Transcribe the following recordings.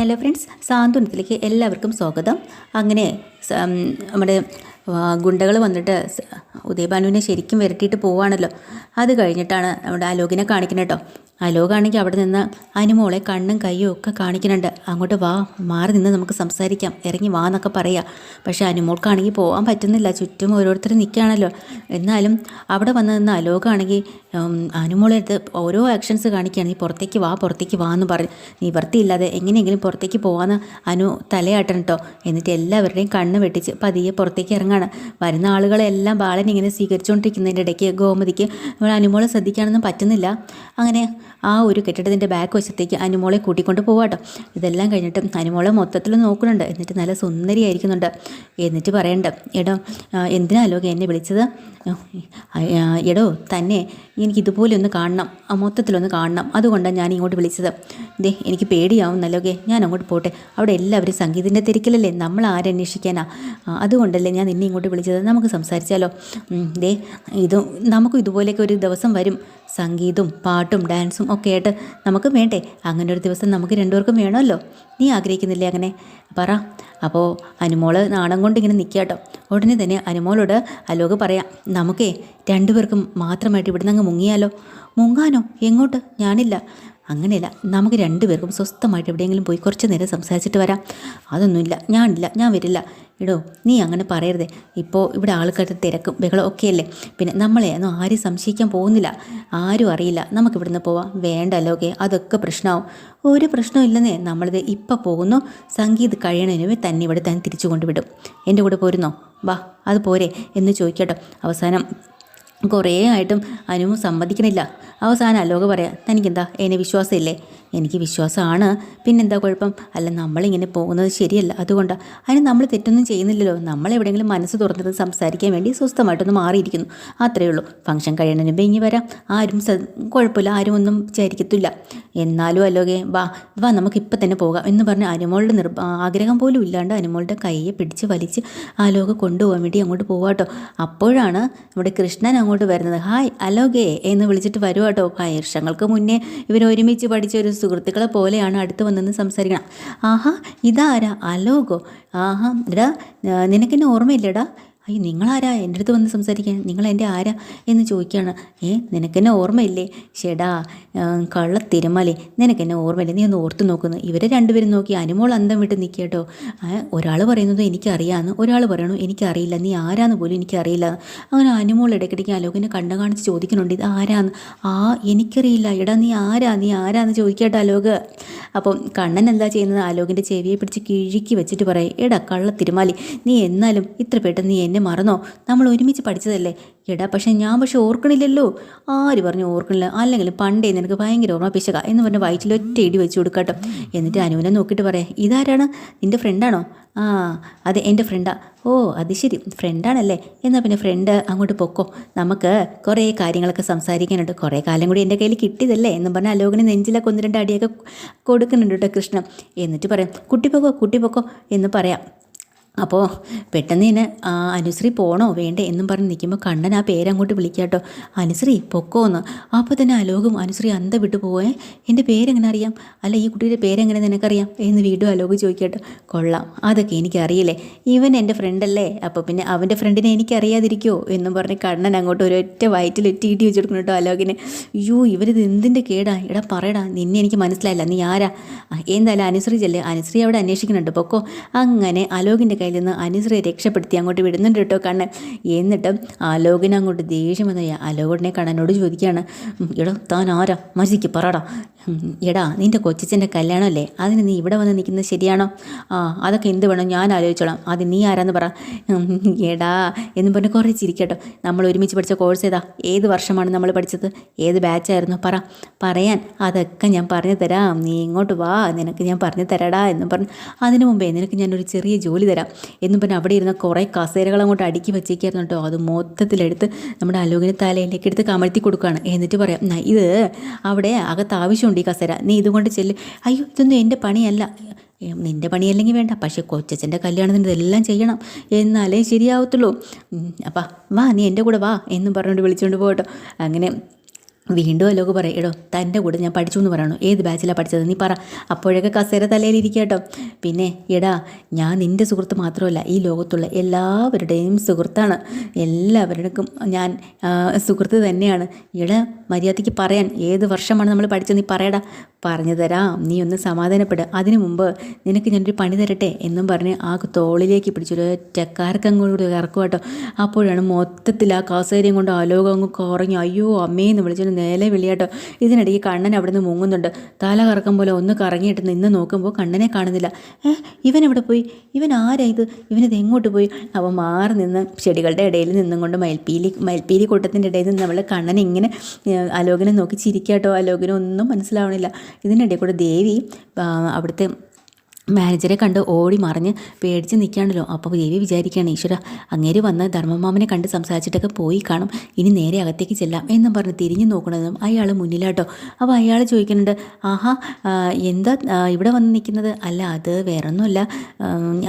Hello friends സാന്ത്വനത്തിലേക്ക് എല്ലാവർക്കും സ്വാഗതം. അങ്ങനെ നമ്മുടെ ഗുണ്ടകൾ വന്നിട്ട് ഉദയഭാനുവിനെ ശരിക്കും വരട്ടിയിട്ട് പോവാണല്ലോ. അത് കഴിഞ്ഞിട്ടാണ് നമ്മുടെ അലോകിനെ കാണിക്കുന്നത് കേട്ടോ അലോകാണെങ്കിൽ അവിടെ നിന്ന് അനുമോളെ കണ്ണും കയ്യും ഒക്കെ കാണിക്കുന്നുണ്ട്. അങ്ങോട്ട് വാ മാറി നിന്ന് നമുക്ക് സംസാരിക്കാം. ഇറങ്ങി വാ എന്നൊക്കെ പറയാം. പക്ഷേ അനുമോൾക്കാണെങ്കിൽ പോകാൻ പറ്റുന്നില്ല. ചുറ്റും ഓരോരുത്തർ നിൽക്കുകയാണല്ലോ. എന്നാലും അവിടെ വന്ന് നിന്ന് അലോകാണെങ്കിൽ അനുമോളെ അടുത്ത് ഓരോ ആക്ഷൻസ് കാണിക്കുകയാണ്. നീ പുറത്തേക്ക് വാ പുറത്തേക്ക് വാ എന്ന് പറഞ്ഞ്. നിവർത്തിയില്ലാതെ എങ്ങനെയെങ്കിലും പുറത്തേക്ക് പോകാമെന്ന് അനു തലയാട്ടണം കേട്ടോ എന്നിട്ട് എല്ലാവരുടെയും കണ്ണ് വെട്ടിച്ച് പതിയെ പുറത്തേക്ക് ഇറങ്ങാണ്. വരുന്ന ആളുകളെല്ലാം ബാലൻ ഇങ്ങനെ സ്വീകരിച്ചുകൊണ്ടിരിക്കുന്നതിന്റെ ഇടയ്ക്ക് ഗോമതിക്ക് നമ്മൾ അനുമോളെ ശ്രദ്ധിക്കാനൊന്നും പറ്റുന്നില്ല. അങ്ങനെ ആ ഒരു കെട്ടിടത്തിന്റെ ബാക്ക് വശത്തേക്ക് അനുമോളെ കൂട്ടിക്കൊണ്ട് പോവാട്ടോ ഇതെല്ലാം കഴിഞ്ഞിട്ട് അനുമോളെ മൊത്തത്തിൽ നോക്കുന്നുണ്ട്. എന്നിട്ട് നല്ല സുന്ദരിയായിരിക്കുന്നുണ്ട്. എന്നിട്ട് പറയണ്ട എടോ ആ, എന്തിനാ ലോക എന്നെ വിളിച്ചത്? എടോ തന്നെ എനിക്ക് ഇതുപോലെ ഒന്ന് കാണണം. ആ, മൊത്തത്തിലൊന്ന് കാണണം. അതുകൊണ്ടാണ് ഞാൻ ഇങ്ങോട്ട് വിളിച്ചത്. ദേ എനിക്ക് പേടിയാവും നല്ലോകെ ഞാൻ അങ്ങോട്ട് പോട്ടെ. അവിടെ എല്ലാവരും സംഗീതത്തിന്റെ തിരക്കിലല്ലേ? നമ്മൾ ആരന്വേഷിക്കാനാ അതുകൊണ്ടല്ലേ ഞാൻ നിന്നെ ഇങ്ങോട്ട് വിളിച്ചത്? നമുക്ക് സംസാരിച്ചാലോ? ദേ ഇത് നമുക്കും ഇതുപോലെയൊക്കെ ഒരു ദിവസം വരും. സംഗീതവും പാട്ടും ഡാൻസും ഒക്കെ ആയിട്ട് നമുക്ക് വേണ്ടേ? അങ്ങനെ ഒരു ദിവസം നമുക്ക് രണ്ടുപേർക്കും വേണമല്ലോ. നീ ആഗ്രഹിക്കുന്നില്ലേ അങ്ങനെ? പറ. അപ്പോൾ അനുമോൾ നാണം കൊണ്ട് ഇങ്ങനെ നിൽക്കുക കേട്ടോ ഉടനെ തന്നെ അനുമോളോട് അലോക് പറയാം നമുക്കേ രണ്ടുപേർക്കും മാത്രമായിട്ട് ഇവിടുന്ന് അങ്ങ് മുങ്ങിയാലോ? മുങ്ങാനോ? എങ്ങോട്ട്? ഞാനില്ല. അങ്ങനെയല്ല നമുക്ക് രണ്ടുപേർക്കും സ്വസ്ഥമായിട്ട് എവിടെയെങ്കിലും പോയി കുറച്ച് നേരം സംസാരിച്ചിട്ട് വരാം. അതൊന്നുമില്ല ഞാനില്ല ഞാൻ വരില്ല. ഇടോ നീ അങ്ങനെ പറയരുതേ. ഇപ്പോൾ ഇവിടെ ആൾക്കാരുടെ തിരക്കും ബഹളം ഒക്കെയല്ലേ? പിന്നെ നമ്മളെ ഒന്നും ആരും സംശയിക്കാൻ പോകുന്നില്ല. ആരും അറിയില്ല നമുക്ക് ഇവിടുന്ന് പോവാം. വേണ്ടല്ലോ ഓക്കെ അതൊക്കെ പ്രശ്നമാവും. ഒരു പ്രശ്നവും ഇല്ലെന്നേ നമ്മളിത് ഇപ്പോൾ പോകുന്നു. സംഗീത് കഴിയണതിന് തന്നെ ഇവിടെ തന്നെ തിരിച്ചു കൊണ്ടുവിടും എന്റെ കൂടെ പോരുന്നോ? വാ അത് പോരെ എന്ന് ചോദിക്കട്ടോ. അവസാനം കുറേ ആയിട്ടും അനു സമ്മതിക്കണില്ല. അവസാനം അലോക പറയാം തനിക്കെന്താ? എന്നെ വിശ്വാസമില്ലേ? എനിക്ക് വിശ്വാസമാണ്. പിന്നെന്താ കുഴപ്പം? അല്ല നമ്മളിങ്ങനെ പോകുന്നത് ശരിയല്ല. അതുകൊണ്ടാണ് അതിന് നമ്മൾ തെറ്റൊന്നും ചെയ്യുന്നില്ലല്ലോ. നമ്മൾ എവിടെയെങ്കിലും മനസ്സ് തുറന്നിട്ട് സംസാരിക്കാൻ വേണ്ടി സ്വസ്ഥമായിട്ടൊന്ന് മാറിയിരിക്കുന്നു. അത്രയേ ഉള്ളൂ. ഫംഗ്ഷൻ കഴിയണതിന് മുമ്പ് ഇനി വരാം. ആരും കുഴപ്പമില്ല. ആരും ഒന്നും വിചാരിക്കത്തില്ല. എന്നാലും അല്ലോകെ വാ വാ നമുക്ക് ഇപ്പം തന്നെ പോകാം എന്ന് പറഞ്ഞ് അനുമോളുടെ നിർ ആഗ്രഹം പോലും ഇല്ലാണ്ട് അനുമോളുടെ കൈയെ പിടിച്ച് വലിച്ച് ആലോക കൊണ്ടുപോകാൻ വേണ്ടി അങ്ങോട്ട് പോവാട്ടോ. അപ്പോഴാണ് നമ്മുടെ കൃഷ്ണൻ അങ്ങോട്ട് വരുന്നത്. ഹായ് അലോകേ എന്ന് വിളിച്ചിട്ട് വരുവാട്ടോ. വർഷങ്ങൾക്ക് മുന്നേ ഇവർ ഒരുമിച്ച് പഠിച്ച ഒരു സുഹൃത്തുക്കളെ പോലെയാണ് അടുത്ത് വന്നെന്ന് സംസാരിക്കണം. ആഹാ ഇതാരാ? അലോകോ ആഹാ എടാ നിനക്കെന്നെ ഓർമ്മയില്ലടാ? അയ്യോ നിങ്ങളാരാ എന്റെ അടുത്ത് വന്ന് സംസാരിക്കാൻ? നിങ്ങൾ എന്റെ ആരാ എന്ന് ചോദിക്കുകയാണ്. ഏ നിനക്കെന്നെ ഓർമ്മയില്ലേ? ഷെടാ കള്ള തിരുമലേ നിനക്കെന്നെ ഓർമ്മയില്ലേ? നീ ഒന്ന് ഓർത്ത് നോക്കുന്നു ഇവരെ രണ്ടുപേരും നോക്കി അനുമോൾ അന്തം വിട്ട് നിൽക്കുക കേട്ടോ. ഒരാൾ പറയുന്നത് എനിക്കറിയാമെന്ന് ഒരാൾ പറയണു എനിക്കറിയില്ല. നീ ആരാന്ന് പോലും എനിക്കറിയില്ല. അങ്ങനെ അനുമോൾ ഇടയ്ക്കിടയ്ക്ക് അലോകിനെ കണ്ണ കാണിച്ച് ചോദിക്കുന്നുണ്ട്. ഇത് ആരാന്ന്? ആ എനിക്കറിയില്ല. എടാ നീ ആരാ? നീ ആരാന്ന് ചോദിക്കട്ടെ അലോക്. അപ്പം കണ്ണൻ എന്താ ചെയ്യുന്നത്? അലോകിന്റെ ചെവിയെ പിടിച്ച് കിഴുക്കി വെച്ചിട്ട് പറയും എടാ കള്ള തിരുമാലി നീ എന്നാലും ഇത്ര പെട്ടെന്ന് നീ എന്നെ മറന്നോ? നമ്മൾ ഒരുമിച്ച് പഠിച്ചതല്ലേ? എടാ പക്ഷേ ഞാൻ പക്ഷേ ഓർക്കണില്ലല്ലോ. ആര് പറഞ്ഞു ഓർക്കണില്ല? അല്ലെങ്കിൽ പണ്ടേ നിനക്ക് ഭയങ്കര ഓർമ്മ പിശക എന്ന് പറഞ്ഞ് വയറ്റിൽ ഒറ്റ ഇടി വെച്ച് കൊടുക്കട്ടോ. എന്നിട്ട് അനുവിനെ നോക്കിയിട്ട് പറയാം ഇതാരാണ്? നിന്റെ ഫ്രണ്ടാണോ ആ അതെ എന്റെ ഫ്രണ്ടാ. ഓ അത് ശരി. ഫ്രണ്ടാണല്ലേ. എന്നാൽ പിന്നെ ഫ്രണ്ട് അങ്ങോട്ട് പൊക്കോ. നമുക്ക് കുറേ കാര്യങ്ങളൊക്കെ സംസാരിക്കാനുണ്ട്. കുറേ കാലം കൂടി എന്റെ കയ്യിൽ കിട്ടിയതല്ലേ എന്ന് പറഞ്ഞാൽ അലോകന് നെഞ്ചിലൊക്കെ ഒന്ന് രണ്ട് അടിയൊക്കെ കൊടുക്കുന്നുണ്ട് കേട്ടോ കൃഷ്ണൻ. എന്നിട്ട് പറയാം കുട്ടി പൊക്കോ കുട്ടി പൊക്കോ എന്ന് പറയാം. അപ്പോൾ പെട്ടെന്ന് തന്നെ അനുശ്രീ പോണോ? വേണ്ടേ എന്നും പറഞ്ഞ് നിൽക്കുമ്പോൾ കണ്ണൻ ആ പേരങ്ങോട്ട് വിളിക്കാട്ടോ. അനുശ്രീ പൊക്കോ എന്ന് അപ്പോൾ തന്നെ അലോകും അനുശ്രീ അന്ത വിട്ടു പോവേ. എന്റെ പേരെങ്ങനെ അറിയാം? അല്ല ഈ കുട്ടിയുടെ പേരെങ്ങനെ നിനക്കറിയാം? എന്ന് വീണ്ടും അലോക് ചോദിക്കട്ടോ. കൊള്ളാം. അതൊക്കെ എനിക്കറിയില്ലേ? ഇവൻ എന്റെ ഫ്രണ്ടല്ലേ അപ്പോൾ പിന്നെ അവന്റെ ഫ്രണ്ടിനെ എനിക്കറിയാതിരിക്കുമോ എന്നും പറഞ്ഞ് കണ്ണൻ അങ്ങോട്ട് ഒരൊറ്റ വയറ്റിൽ ഒറ്റ വെച്ചെടുക്കണം കേട്ടോ അലോകിന്. അയ്യോ ഇവരിത് എന്തിന്റെ കേടാ? എടാ പറയടാ നിന്നെ എനിക്ക് മനസ്സിലായില്ല. നീ ആരാ? എന്തായാലും അനുശ്രീ ചെല്ലേ. അനുശ്രീ അവിടെ അന്വേഷിക്കുന്നുണ്ട്. പൊക്കോ. അങ്ങനെ അലോകിന്റെ കയ്യിൽ നിന്ന് അനുശ്രീ രക്ഷപ്പെടുത്തി അങ്ങോട്ട് വിടുന്നുണ്ട് കേട്ടോ കണ്ണൻ. എന്നിട്ട് അലോകിന് അങ്ങോട്ട് ദേഷ്യം വന്ന അലോകനെ കണ്ണനോട് ചോദിക്കുകയാണ്. "ഉം, എടാ താൻ ആരാ? മജിക്ക് പറടാ. എടാ നിന്റെ കൊച്ചിച്ചന്റെ കല്യാണമല്ലേ? അതിന് നീ ഇവിടെ വന്ന് നിൽക്കുന്നത് ശരിയാണോ? ആ അതൊക്കെ എന്ത് വേണം? ഞാൻ ആലോചിച്ചോളാം. അത് നീ ആരാന്ന് പറ. എടാ എന്ന് പറഞ്ഞ് കുറേ ചിരിക്കട്ടോ നമ്മൾ ഒരുമിച്ച് പഠിച്ച കോഴ്സ് ഏതാ? ഏത് വർഷമാണ് നമ്മൾ പഠിച്ചത്? ഏത് ബാച്ചായിരുന്നു പറ. പറയാൻ അതൊക്കെ ഞാൻ പറഞ്ഞു തരാം. നീ ഇങ്ങോട്ട് വാ. നിനക്ക് ഞാൻ പറഞ്ഞു തരാടാ എന്ന് പറഞ്ഞു. അതിനു മുമ്പേ നിനക്ക് ഞാനൊരു ചെറിയ ജോലി തരാം. എന്നും പിന്നെ അവിടെ ഇരുന്ന കുറേ കസേരകൾ അങ്ങോട്ട് അടുക്കി വെച്ചേക്കായിരുന്നു കേട്ടോ. അത് മൊത്തത്തിലെടുത്ത് നമ്മുടെ അലോകിന് തലയിലേക്ക് എടുത്ത് കമഴ്ത്തി കൊടുക്കുകയാണ്. എന്നിട്ട് പറയാം ഇത് അവിടെ അകത്ത് ആവശ്യമുണ്ട് ഈ കസേര. നീ ഇതുകൊണ്ട് ചെല്ല്. അയ്യോ ഇതൊന്നും എന്റെ പണിയല്ല. നിന്റെ പണിയല്ലെങ്കിൽ വേണ്ട. പക്ഷേ കൊച്ചച്ഛന്റെ കല്യാണത്തിന് ഇതെല്ലാം ചെയ്യണം. എന്നാലേ ശരിയാവത്തുള്ളൂ. അപ്പം വാ നീ എന്റെ കൂടെ വാ എന്നും പറഞ്ഞുകൊണ്ട് വിളിച്ചുകൊണ്ട് പോകട്ടോ അങ്ങനെ വീണ്ടും അലോക് പറയും എടോ തന്റെ കൂടെ ഞാൻ പഠിച്ചു എന്ന് പറയണു? ഏത് ബാച്ചിലാണ് പഠിച്ചത്? നീ പറ. അപ്പോഴൊക്കെ കസേര തലയിലിരിക്കട്ടോ കേട്ടോ. പിന്നെ എടാ ഞാൻ നിന്റെ സുഹൃത്ത് മാത്രമല്ല ഈ ലോകത്തുള്ള എല്ലാവരുടെയും സുഹൃത്താണ്. എല്ലാവരുടെക്കും ഞാൻ സുഹൃത്ത് തന്നെയാണ്. എടാ മര്യാദയ്ക്ക് പറയാൻ ഏത് വർഷമാണ് നമ്മൾ പഠിച്ചത്? നീ പറയടാ. പറഞ്ഞു തരാം. നീ ഒന്ന് സമാധാനപ്പെടുക അതിനു മുമ്പ് നിനക്ക് ഞാനൊരു പണി തരട്ടെ? എന്നും പറഞ്ഞ് ആ തോളിലേക്ക് പിടിച്ചൊരു ചക്കാർക്കങ്ങോട്ട് ഇറക്കും കേട്ടോ. അപ്പോഴാണ് മൊത്തത്തിൽ ആ കസേരയും കൊണ്ട് അലോകം അങ്ങ് കുറഞ്ഞു അയ്യോ അമ്മേന്ന് വിളിച്ചൊരു നേലെ വിളിയാട്ടോ. ഇതിനിടയ്ക്ക് കണ്ണൻ അവിടെ നിന്ന് മുങ്ങുന്നുണ്ട്. തല കറക്കം പോലെ ഒന്ന് കറങ്ങിയിട്ട് നിന്ന് നോക്കുമ്പോൾ കണ്ണനെ കാണുന്നില്ല. ഏ ഇവൻ എവിടെ പോയി? ഇവൻ ആരാ ഇത്? ഇവനിത് എങ്ങോട്ട് പോയി? അവൻ മാറി നിന്ന് ചെടികളുടെ ഇടയിൽ നിന്നും കൊണ്ട് മയിൽപ്പീലി മയിൽപ്പീലി കൂട്ടത്തിന്റെ ഇടയിൽ നിന്ന് നമ്മൾ കണ്ണനെ ഇങ്ങനെ അലോകനെ നോക്കി ചിരിക്കാട്ടോ. അലോകനെ ഒന്നും മനസ്സിലാവണില്ല. ഇതിനിടയിൽ കൂടെ ദേവി അവിടുത്തെ മാനേജറെ കണ്ട് ഓടി മറിഞ്ഞ് പേടിച്ച് നിൽക്കുകയാണല്ലോ. അപ്പോൾ ദേവി വിചാരിക്കുകയാണ് ഈശ്വര അങ്ങേര് വന്ന് ധർമ്മമാമനെ കണ്ട് സംസാരിച്ചിട്ടൊക്കെ പോയി കാണും. ഇനി നേരെ അകത്തേക്ക് ചെല്ലാം എന്നും പറഞ്ഞ് തിരിഞ്ഞു നോക്കണതും അയാൾ മുന്നിലാട്ടോ. അപ്പോൾ അയാൾ ചോദിക്കുന്നുണ്ട് ആഹാ എന്താ ഇവിടെ വന്ന് നിൽക്കുന്നത്? അല്ല അത് വേറൊന്നുമല്ല.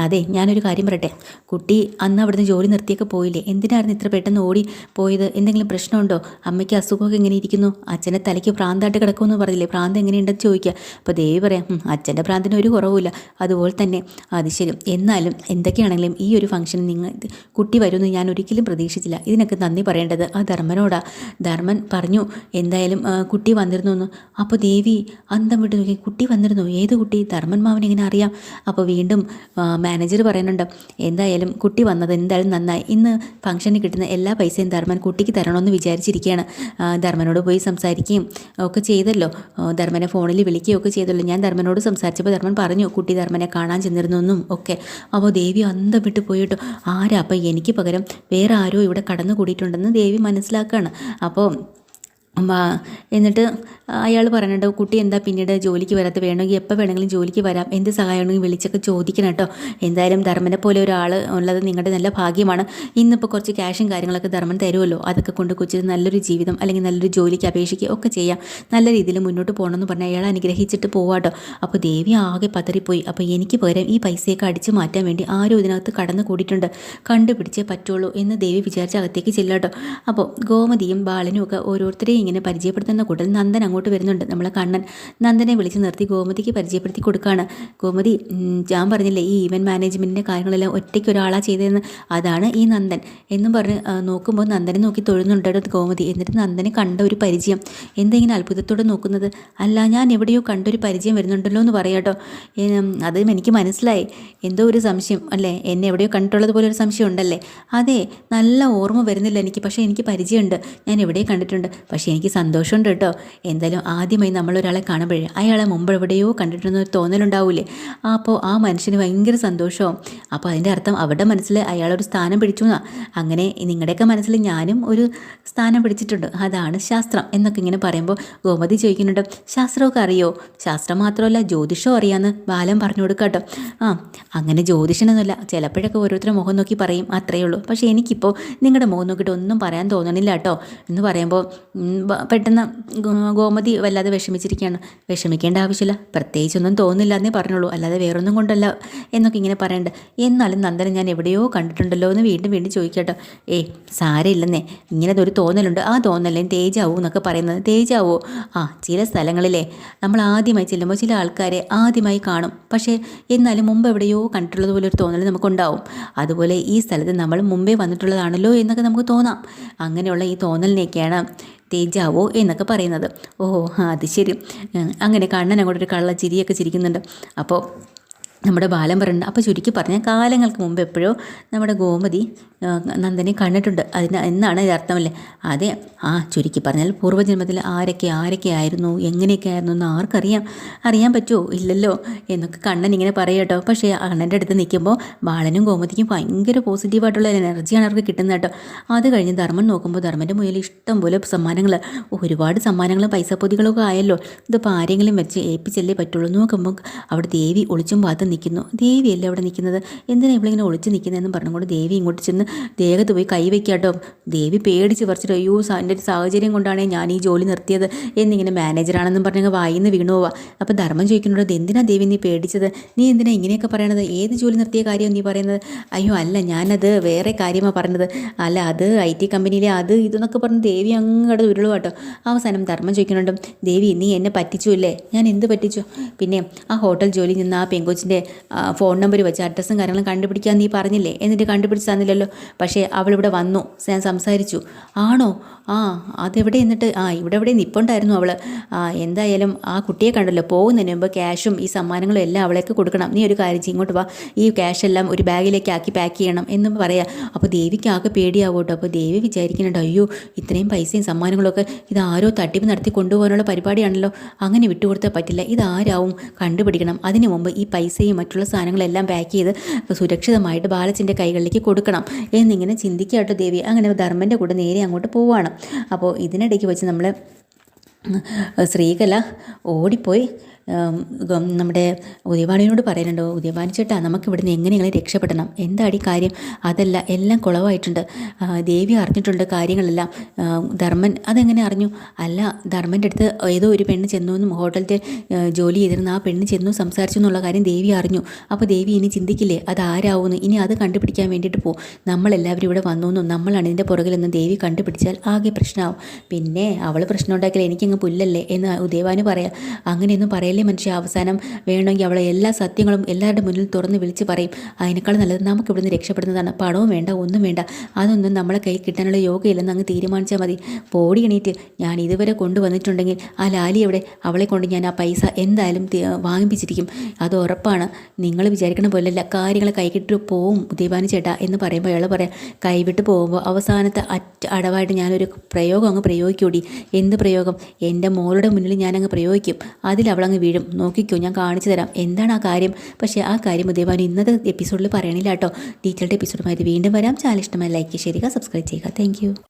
അതെ ഞാനൊരു കാര്യം പറയട്ടെ. കുട്ടി അന്ന് അവിടുന്ന് ജോലി നിർത്തിയൊക്കെ പോയില്ലേ? എന്തിനായിരുന്നു ഇത്ര പെട്ടെന്ന് ഓടി പോയത്? എന്തെങ്കിലും പ്രശ്നമുണ്ടോ? അമ്മയ്ക്ക് അസുഖമൊക്കെ എങ്ങനെ ഇരിക്കുന്നു? അച്ഛന്റെ തലയ്ക്ക് പ്രാന്തായിട്ട് കിടക്കുമെന്ന് പറഞ്ഞില്ലേ? പ്രാന്ത് എങ്ങനെയുണ്ടെന്ന് ചോദിക്കുക. അപ്പോൾ ദേവി പറയാം "ഉം, അച്ഛന്റെ പ്രാന്തിന് ഒരു കുറവുമില്ല. അതുപോലെ തന്നെ. അത് ശരി. എന്നാലും എന്തൊക്കെയാണെങ്കിലും ഈ ഒരു ഫംഗ്ഷൻ നിങ്ങൾ കുട്ടി വരുമെന്ന് ഞാൻ ഒരിക്കലും പ്രതീക്ഷിച്ചില്ല. ഇതിനൊക്കെ നന്ദി പറയേണ്ടത്. ആ ധർമ്മനോടാ. ധർമ്മൻ പറഞ്ഞു എന്തായാലും കുട്ടി വന്നിരുന്നു എന്ന്. അപ്പോൾ ദേവി അന്തം വിട്ട് നോക്കി. കുട്ടി വന്നിരുന്നു? ഏത് കുട്ടി? ധർമ്മൻ മാവൻ അറിയാം? അപ്പോൾ വീണ്ടും മാനേജർ പറയുന്നുണ്ട് എന്തായാലും കുട്ടി വന്നത് എന്തായാലും നന്നായി. ഇന്ന് ഫംഗ്ഷന് കിട്ടുന്ന എല്ലാ പൈസയും ധർമ്മൻ കുട്ടിക്ക് തരണമെന്ന് വിചാരിച്ചിരിക്കുകയാണ് ധർമ്മനോട് പോയി സംസാരിക്കുകയും ഒക്കെ ചെയ്തല്ലോ. ധർമ്മനെ ഫോണിൽ വിളിക്കുകയൊക്കെ ചെയ്തല്ലോ. ഞാൻ ധർമ്മനോട് സംസാരിച്ചപ്പോൾ ധർമ്മൻ പറഞ്ഞു കുട്ടി ധർമ്മനെ കാണാൻ ചെന്നിരുന്നു എന്നും ഒക്കെ. അപ്പോൾ ദേവി അന്തം വിട്ട് പോയിട്ട് ആരാ? അപ്പം എനിക്ക് പകരം വേറെ ആരോ ഇവിടെ കടന്നു കൂടിയിട്ടുണ്ടെന്ന് ദേവി മനസ്സിലാക്കുകയാണ് അപ്പോൾ എന്നിട്ട് അയാൾ പറഞ്ഞിട്ട് കുട്ടി എന്താ പിന്നീട് ജോലിക്ക് വരാത്ത? വേണമെങ്കിൽ എപ്പോൾ വേണമെങ്കിലും ജോലിക്ക് വരാം. എന്ത് സഹായം ഉണ്ടെങ്കിൽ വിളിച്ചൊക്കെ ചോദിക്കണം കേട്ടോ. എന്തായാലും ധർമ്മനെ പോലെ ഒരാൾ ഉള്ളത് നിങ്ങളുടെ നല്ല ഭാഗ്യമാണ്. ഇന്നിപ്പോൾ കുറച്ച് ക്യാഷും കാര്യങ്ങളൊക്കെ ധർമ്മൻ തരുമല്ലോ. അതൊക്കെ കൊണ്ട് കൊച്ചിന് നല്ലൊരു ജീവിതം അല്ലെങ്കിൽ നല്ലൊരു ജോലിക്ക് അപേക്ഷിക്കുക ഒക്കെ ചെയ്യാം. നല്ല രീതിയിൽ മുന്നോട്ട് പോകണമെന്ന് പറഞ്ഞാൽ അയാൾ അനുഗ്രഹിച്ചിട്ട് പോവാട്ടോ അപ്പോൾ ദേവി ആകെ പതറിപ്പോയി. അപ്പോൾ എനിക്ക് പകരം ഈ പൈസയൊക്കെ അടിച്ചു മാറ്റാൻ വേണ്ടി ആരും ഇതിനകത്ത് കടന്നു കൂടിയിട്ടുണ്ട്. കണ്ടുപിടിച്ചേ പറ്റുള്ളൂ എന്ന് ദേവി വിചാരിച്ച അകത്തേക്ക് ചെല്ലാട്ടോ അപ്പോൾ ഗോമതിയും ബാലനും ഒക്കെ ഓരോരുത്തരെയും ഇങ്ങനെ പരിചയപ്പെടുത്തുന്ന കൂട്ടൽ നന്ദൻ അങ്ങോട്ട് വരുന്നുണ്ട്. നമ്മളെ കണ്ണൻ നന്ദനെ വിളിച്ച് നിർത്തി ഗോമതിക്ക് പരിചയപ്പെടുത്തി കൊടുക്കുകയാണ് ഗോമതി ഞാൻ പറഞ്ഞില്ലേ ഈ ഈവന്റ് മാനേജ്മെന്റിന്റെ കാര്യങ്ങളെല്ലാം ഒറ്റയ്ക്ക് ഒരാളാണ് ചെയ്തതെന്ന്? അതാണ് ഈ നന്ദൻ എന്നും പറഞ്ഞ് നോക്കുമ്പോൾ നന്ദനെ നോക്കി തൊഴുന്നുണ്ട് ഗോമതി. എന്നിട്ട് നന്ദനെ കണ്ട ഒരു പരിചയം. എന്തെങ്കിലും അത്ഭുതത്തോടെ നോക്കുന്നത്? അല്ല ഞാൻ എവിടെയോ കണ്ടൊരു പരിചയം വരുന്നുണ്ടല്ലോ എന്ന് പറയാട്ടോ അതും എനിക്ക് മനസ്സിലായി. എന്തോ ഒരു സംശയം അല്ലേ? എന്നെ എവിടെയോ കണ്ടിട്ടുള്ളത് പോലെ ഒരു സംശയം ഉണ്ടല്ലേ? അതെ നല്ല ഓർമ്മ വരുന്നില്ല എനിക്ക്. പക്ഷേ എനിക്ക് പരിചയമുണ്ട്. ഞാൻ എവിടെയോ കണ്ടിട്ടുണ്ട്. പക്ഷേ എനിക്ക് സന്തോഷമുണ്ട് കേട്ടോ. എന്തായാലും ആദ്യമായി നമ്മളൊരാളെ കാണുമ്പോഴേ അയാളെ മുമ്പ് എവിടെയോ കണ്ടിട്ടുണ്ടെന്നൊരു തോന്നലുണ്ടാവൂലേ? അപ്പോൾ ആ മനുഷ്യന് ഭയങ്കര സന്തോഷവും. അപ്പോൾ അതിന്റെ അർത്ഥം അവരുടെ മനസ്സിൽ അയാളൊരു സ്ഥാനം പിടിച്ചു എന്നാ. അങ്ങനെ നിങ്ങളുടെയൊക്കെ മനസ്സിൽ ഞാനും ഒരു സ്ഥാനം പിടിച്ചിട്ടുണ്ട്. അതാണ് ശാസ്ത്രം എന്നൊക്കെ ഇങ്ങനെ പറയുമ്പോൾ ഗോമതി ചോദിക്കുന്നുണ്ട് ശാസ്ത്രമൊക്കെ അറിയോ? ശാസ്ത്രം മാത്രമല്ല ജ്യോതിഷവും അറിയാമെന്ന് ബാലൻ പറഞ്ഞു കൊടുക്കാം കേട്ടോ. ആ അങ്ങനെ ജ്യോതിഷനൊന്നുമില്ല. ചിലപ്പോഴൊക്കെ ഓരോരുത്തരും മുഖം നോക്കി പറയും അത്രയേ ഉള്ളൂ. പക്ഷേ എനിക്കിപ്പോൾ നിങ്ങളുടെ മുഖം നോക്കിയിട്ട് ഒന്നും പറയാൻ തോന്നണില്ല കേട്ടോ. എന്ന് പറയുമ്പോൾ പെട്ടെന്ന് ഗോമതി വല്ലാതെ വിഷമിച്ചിരിക്കുകയാണ്. വിഷമിക്കേണ്ട ആവശ്യമില്ല. പ്രത്യേകിച്ചൊന്നും തോന്നില്ല എന്നേ പറഞ്ഞുള്ളൂ അല്ലാതെ വേറൊന്നും കൊണ്ടല്ല എന്നൊക്കെ ഇങ്ങനെ പറയണ്ട. എന്നാലും നന്ദന ഞാൻ എവിടെയോ കണ്ടിട്ടുണ്ടല്ലോ എന്ന് വീണ്ടും വീണ്ടും ചോദിക്കട്ടോ. ഏ സാരമില്ലെന്നേ. ഇങ്ങനെ ഒരു തോന്നലുണ്ട്. ആ തോന്നലേ തേജാവൂ എന്നൊക്കെ പറയുന്നത് തേജാവോ? ആ ചില സ്ഥലങ്ങളിലെ നമ്മൾ ആദ്യമായി ചെല്ലുമ്പോൾ ചില ആൾക്കാരെ ആദ്യമായി കാണും. പക്ഷേ എന്നാലും മുമ്പ് എവിടെയോ കണ്ടിട്ടുള്ളത് പോലെ ഒരു തോന്നൽ നമുക്കുണ്ടാവും. അതുപോലെ ഈ സ്ഥലത്ത് നമ്മൾ മുമ്പേ വന്നിട്ടുള്ളതാണല്ലോ എന്നൊക്കെ നമുക്ക് തോന്നാം. അങ്ങനെയുള്ള ഈ തോന്നലിനെയൊക്കെയാണ് തേജാവോ എന്നൊക്കെ പറയുന്നത്. ഓഹോ അത് ശരി. അങ്ങനെ കണ്ണൻ അങ്ങോട്ടൊരു കള്ള ചിരിയൊക്കെ ചിരിക്കുന്നുണ്ട്. അപ്പോൾ നമ്മുടെ ബാലൻ പറയുന്നുണ്ട് അപ്പോൾ ചുരുക്കി പറഞ്ഞാൽ കാലങ്ങൾക്ക് മുമ്പ് എപ്പോഴോ നമ്മുടെ ഗോമതി നന്ദനെ കണ്ടിട്ടുണ്ട്. അതിന് എന്നാണ് ഇത് അർത്ഥമല്ലേ അതെ ആ ചുരുക്കി പറഞ്ഞാൽ പൂർവജന്മത്തിൽ ആരൊക്കെ ആരൊക്കെ ആയിരുന്നു എങ്ങനെയൊക്കെ ആയിരുന്നു എന്ന് ആർക്കറിയാം. അറിയാൻ പറ്റുമോ? ഇല്ലല്ലോ എന്നൊക്കെ കണ്ണൻ ഇങ്ങനെ പറയട്ടോ പക്ഷേ അണ്ണന്റെ അടുത്ത് നിൽക്കുമ്പോൾ ബാലനും ഗോമതിക്കും ഭയങ്കര പോസിറ്റീവായിട്ടുള്ള എനർജിയാണ് അവർക്ക് കിട്ടുന്നത് കേട്ടോ. അത് കഴിഞ്ഞ് ധർമ്മൻ നോക്കുമ്പോൾ ധർമ്മന്റെ മുന്നിൽ ഇഷ്ടം പോലെ സമ്മാനങ്ങൾ ഒരുപാട് സമ്മാനങ്ങളും പൈസ പൊതികളൊക്കെ ആയല്ലോ. ഇതിപ്പോൾ ആരെങ്കിലും വെച്ച് ഏൽപ്പിച്ചല്ലേ പറ്റുള്ളൂ നോക്കുമ്പോൾ അവിടെ ദേവി ഒളിച്ചും പാത്തും നിൽക്കുന്നു. ദേവിയല്ലേ അവിടെ നിൽക്കുന്നത്? എന്തിനാണ് ഇവളിങ്ങനെ ഒളിച്ച് നിൽക്കുന്നതെന്ന് പറഞ്ഞുകൊണ്ട് ദേവി ഇങ്ങോട്ട് ചെന്ന് ദേഹത്ത് പോയി കൈവയ്ക്കാട്ടോ ദേവി പേടിച്ച് പറിച്ചിട്ട് അയ്യോ എന്റെ ഒരു സാഹചര്യം കൊണ്ടാണ് ഞാൻ ഈ ജോലി നിർത്തിയത് എന്നിങ്ങനെ മാനേജറാണെന്നും പറഞ്ഞങ്ങ് വായിന്ന് വീണു പോവാ. അപ്പോൾ ധർമ്മം ചോദിക്കുന്നുണ്ട് എന്തിനാ ദേവി നീ പേടിച്ചത്? നീ എന്തിനാ ഇങ്ങനെയൊക്കെ പറയണത്? ഏത് ജോലി നിർത്തിയ കാര്യം നീ പറയുന്നത്? അയ്യോ അല്ല ഞാനത് വേറെ കാര്യമാണ് പറഞ്ഞത്. അല്ല അത് ഐ ടി കമ്പനിയിലെ അത് ഇതെന്നൊക്കെ പറഞ്ഞ് ദേവി അങ്ങോട്ട് ഉരുളു കേട്ടോ അവസാനം ധർമ്മം ചോദിക്കുന്നുണ്ട് ദേവി നീ എന്നെ പറ്റിച്ചു അല്ലേ? ഞാൻ എന്ത് പറ്റിച്ചു? പിന്നെ ആ ഹോട്ടൽ ജോലി നിന്ന് ആ പെങ്കോച്ചിന്റെ ഫോൺ നമ്പർ വെച്ച് അഡ്രസ്സും കാര്യങ്ങളും കണ്ടുപിടിക്കാൻ നീ പറഞ്ഞില്ലേ? എന്നിട്ട് കണ്ടുപിടിച്ച് തന്നില്ലല്ലോ. പക്ഷേ അവളിവിടെ വന്നു ഞാൻ സംസാരിച്ചു. ആണോ? ആ അതെവിടെ എന്നിട്ട് ആ ഇവിടെ എവിടെ നിപ്പുണ്ടായിരുന്നു അവൾ ആ എന്തായാലും ആ കുട്ടിയെ കണ്ടല്ലോ. പോകുന്നതിന് മുമ്പ് ക്യാഷും ഈ സമ്മാനങ്ങളും എല്ലാം അവളേക്ക് കൊടുക്കണം. നീ ഒരു കാര്യം ഇങ്ങോട്ട് വാ. ഈ ക്യാഷ് എല്ലാം ഒരു ബാഗിലേക്ക് ആക്കി പാക്ക് ചെയ്യണം എന്ന് പറയാം. അപ്പോൾ ദേവിക്ക് ആകെ പേടിയാവും കേട്ടോ. അപ്പോൾ ദേവി വിചാരിക്കുന്നുണ്ട് അയ്യോ ഇത്രയും പൈസയും സമ്മാനങ്ങളൊക്കെ ഇത് ആരോ തട്ടിപ്പ് നടത്തി കൊണ്ടുപോകാനുള്ള പരിപാടിയാണല്ലോ. അങ്ങനെ വിട്ടുകൊടുത്താൽ പറ്റില്ല. ഇതാരാവും കണ്ടുപിടിക്കണം. അതിനു മുമ്പ് ഈ പൈസയും മറ്റുള്ള സാധനങ്ങളെല്ലാം പാക്ക് ചെയ്ത് സുരക്ഷിതമായിട്ട് ബാലച്ചിന്റെ കൈകളിലേക്ക് കൊടുക്കണം. എന്നിങ്ങനെ ചിന്തിക്കാട്ടോ ദേവി. അങ്ങനെ ധർമ്മന്റെ കൂടെ നേരെ അങ്ങോട്ട് പോവുകയാണ് അപ്പോൾ ഇതിനിടയ്ക്ക് വെച്ച് നമ്മൾ ശ്രീകല ഓടിപ്പോയി നമ്മുടെ ഉദയവാണിയോട് പറയുന്നുണ്ട് ഉദയവാണി ചേട്ടാ നമുക്ക് ഇവിടുന്ന് എങ്ങനെ എങ്ങനെയെങ്കിലും രക്ഷപ്പെടണം? എന്താടി കാര്യം? അതല്ല എല്ലാം കുളവായിട്ടുണ്ട്. ദേവി അറിഞ്ഞിട്ടുണ്ട് കാര്യങ്ങളെല്ലാം. ധർമ്മൻ അതെങ്ങനെ അറിഞ്ഞു? അല്ല ധർമ്മന്റെ അടുത്ത് ഏതോ ഒരു പെണ്ണ് ചെന്നു എന്നും ഹോട്ടലിൽ ജോലി ചെയ്തിരുന്ന ആ പെണ്ണ് ചെന്നു സംസാരിച്ചു എന്നുള്ള കാര്യം ദേവി അറിഞ്ഞു. അപ്പോൾ ദേവി ഇനി ചിന്തിക്കില്ലേ അത് ആരാവുന്നു ഇനി അത് കണ്ടുപിടിക്കാൻ വേണ്ടിയിട്ട് പോകും നമ്മളെല്ലാവരും ഇവിടെ വന്നു എന്നും നമ്മളാണ് ഇതിന്റെ പുറകിലെന്ന് ദേവി കണ്ടുപിടിച്ചാൽ ആകെ പ്രശ്നമാവും. പിന്നെ അവൾ പ്രശ്നം ഉണ്ടാക്കിയാൽ എനിക്കങ്ങ് പുല്ലല്ലേ? എന്ന് ഉദയവാന് പറയാം. അങ്ങനെയൊന്നും പറയല്ലേ മനുഷ്യ അവസാനം വേണമെങ്കിൽ അവളെ എല്ലാ സത്യങ്ങളും എല്ലാവരുടെ മുന്നിൽ തുറന്ന് വിളിച്ച് പറയും. അതിനേക്കാൾ നല്ലത് നമുക്ക് ഇവിടുന്ന് രക്ഷപ്പെടുന്നതാണ്. പണവും വേണ്ട ഒന്നും വേണ്ട. അതൊന്നും നമ്മളെ കയ്യിൽ കിട്ടാനുള്ള യോഗയില്ലെന്ന് അങ്ങ് തീരുമാനിച്ചാൽ മതി. പോടി എണീറ്റ്. ഞാൻ ഇതുവരെ കൊണ്ടുവന്നിട്ടുണ്ടെങ്കിൽ ആ ലാലി എവിടെ? അവളെ കൊണ്ട് ഞാൻ ആ പൈസ എന്തായാലും വാങ്ങിപ്പിച്ചിരിക്കും. അത് ഉറപ്പാണ്. നിങ്ങൾ വിചാരിക്കണ പോലെയല്ല. കാര്യങ്ങൾ കൈകിട്ട് പോവും ദീപാനി ചേട്ടാ എന്ന് പറയുമ്പോൾ അയാൾ പറയാം കൈവിട്ട് പോകുമ്പോൾ അവസാനത്തെ അറ്റ അടവായിട്ട് ഞാനൊരു പ്രയോഗം അങ്ങ് പ്രയോഗിക്കൂടി. എന്ത് പ്രയോഗം? എന്റെ മോളുടെ മുന്നിൽ ഞാനങ്ങ് പ്രയോഗിക്കും. അതിൽ അവളങ്ങ് വീഴും. നോക്കിക്കോ ഞാൻ കാണിച്ചു തരാം. എന്താണ് ആ കാര്യം? പക്ഷേ ആ കാര്യം ഉദയഭാനു ഇന്നത്തെ എപ്പിസോഡിൽ പറയണില്ല കേട്ടോ. ഡീറ്റെയിൽഡ് എപ്പിസോഡുമായിട്ട് വീണ്ടും വരാം. ചാനൽ ഇഷ്ടമായി ലൈക്ക് ചെയ്യുക സബ്സ്ക്രൈബ് ചെയ്യുക. താങ്ക്